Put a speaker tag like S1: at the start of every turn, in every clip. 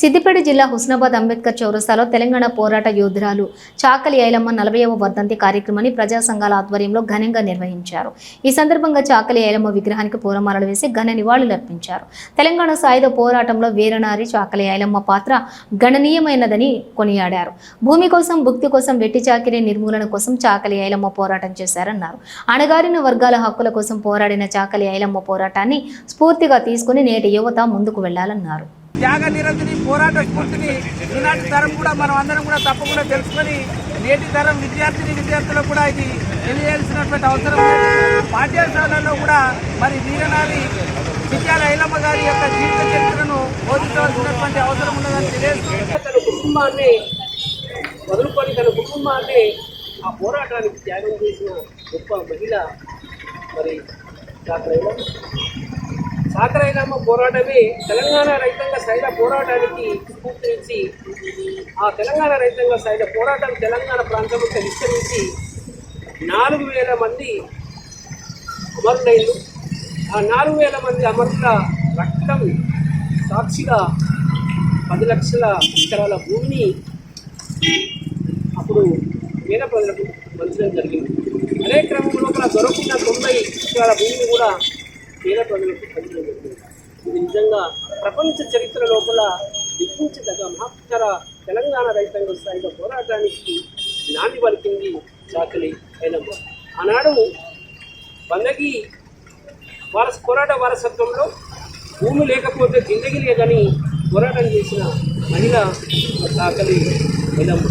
S1: సిద్దిపేట జిల్లా హుస్నాబాద్ అంబేద్కర్ చౌరస్తాలో తెలంగాణ పోరాట యోధురాలు చాకలి ఐలమ్మ నలభైవ వర్ధంతి కార్యక్రమాన్ని ప్రజా సంఘాల ఆధ్వర్యంలో ఘనంగా నిర్వహించారు. ఈ సందర్భంగా చాకలి ఐలమ్మ విగ్రహానికి పూలమాలలు వేసి ఘన నివాళులర్పించారు తెలంగాణ సాయుధ పోరాటంలో వీరనారి చాకలి ఐలమ్మ పాత్ర గణనీయమైనదని కొనియాడారు. భూమి కోసం భుక్తి కోసం వెట్టి చాకిరి నిర్మూలన కోసం చాకలి ఐలమ్మ పోరాటం చేశారన్నారు. అణగారిన వర్గాల హక్కుల కోసం పోరాడిన చాకలి ఐలమ్మ పోరాటాన్ని స్ఫూర్తిగా తీసుకుని నేటి యువత ముందుకు వెళ్ళాలన్నారు.
S2: త్యాగ నిరతిని పోరాట స్ఫూర్తిని ఈనాటి తరం కూడా మనం అందరం కూడా తప్పకుండా తెలుసుకొని నేటి తరం విద్యార్థిని విద్యార్థులకు కూడా ఇది తెలియజేయాల్సినటువంటి అవసరం పాఠ్యాంశాలలో కూడా మరి వీరనారి విద్యాల ఐలమ్మ గారి యొక్క జీవిత చరిత్రను బోధించవలసినటువంటి అవసరం ఉన్నదని తెలియజేస్తూ
S3: తన కుటుంబాన్ని వదులుకొని తన కుటుంబాన్ని ఆ పోరాటానికి త్యాగం చేసిన గొప్ప మహిళ మరి సాకరైన సాకరైనామ పోరాటమే తెలంగాణ రైతాంగ సైల పోరాటానికి స్ఫూర్తినిచ్చి ఆ తెలంగాణ రైతాంగ సైల పోరాటం తెలంగాణ ప్రాంతంలో విస్తరించి నాలుగు వేల మంది అమరులైలు ఆ నాలుగు వేల మంది అమరుల రక్తం సాక్షిగా పది లక్షల ఎకరాల భూమిని అప్పుడు పేద ప్రజలకు పంచడం జరిగింది. అదే క్రమంలో లోపల దొరకకుండా తొంభై ఎకరాల భూమిని కూడా పేద ప్రజలకు పంచడం ఇది నిజంగా ప్రపంచ చరిత్ర లోపల దిక్కించదగ మహత్తర తెలంగాణ రైతాంగ స్థాయిలో పోరాటానికి నాంది పలికింది చాకలి ఐలమ్మ. ఆనాడు వందకి వారస పోరాట వారసత్వంలో భూమి లేకపోతే జిందగీ లేదని పోరాటం చేసిన మహిళ చాకలి ఐలమ్మ.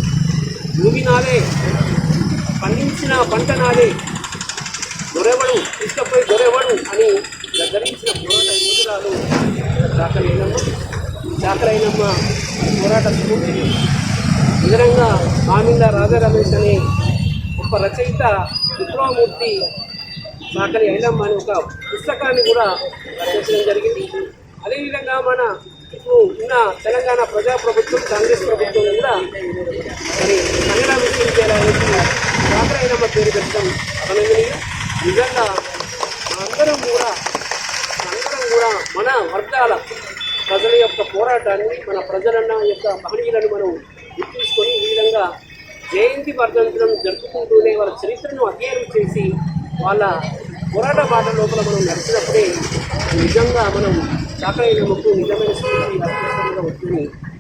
S3: భూమి నాదే పండించిన పంట నాదే దొరెవడు ఇష్టపోయి దొరెవడు అని గర్వించిన పోరాట యోధురాలు చాకరైనమ్మ చాకరైనమ్మ పోరాట స్ఫూర్తిని విధంగా మామింద రాజా రమేష్ అనే ఒక రచయిత విప్లవమూర్తి చాకరి ఐలమ్మ అనే ఒక పుస్తకాన్ని కూడా రచించడం జరిగింది. అదేవిధంగా మన ఇప్పుడు ఉన్న తెలంగాణ ప్రజాప్రభుత్వం కాంగ్రెస్ ప్రభుత్వం కూడా మరి కన్నడ విశ్వవిద్యాలయానికి చాకరైనమ్మ పేరు పెట్టడం అభినందనీయం. నిజంగా అందరం కూడా అందరం కూడా మన వర్గాల ప్రజల యొక్క పోరాటాన్ని మన ప్రజలన్న యొక్క మహనీయులను మనం గుర్తుంచుకొని ఈ విధంగా జయంతి వర్ధంతులను జరుపుకుంటూనే వాళ్ళ చరిత్రను అధ్యయనం చేసి వాళ్ళ పోరాట బాట లోపల మనం నడిచినప్పుడే నిజంగా మనం చాకరైనమ్మకు నిజమైన స్ఫూర్తి వస్తుంది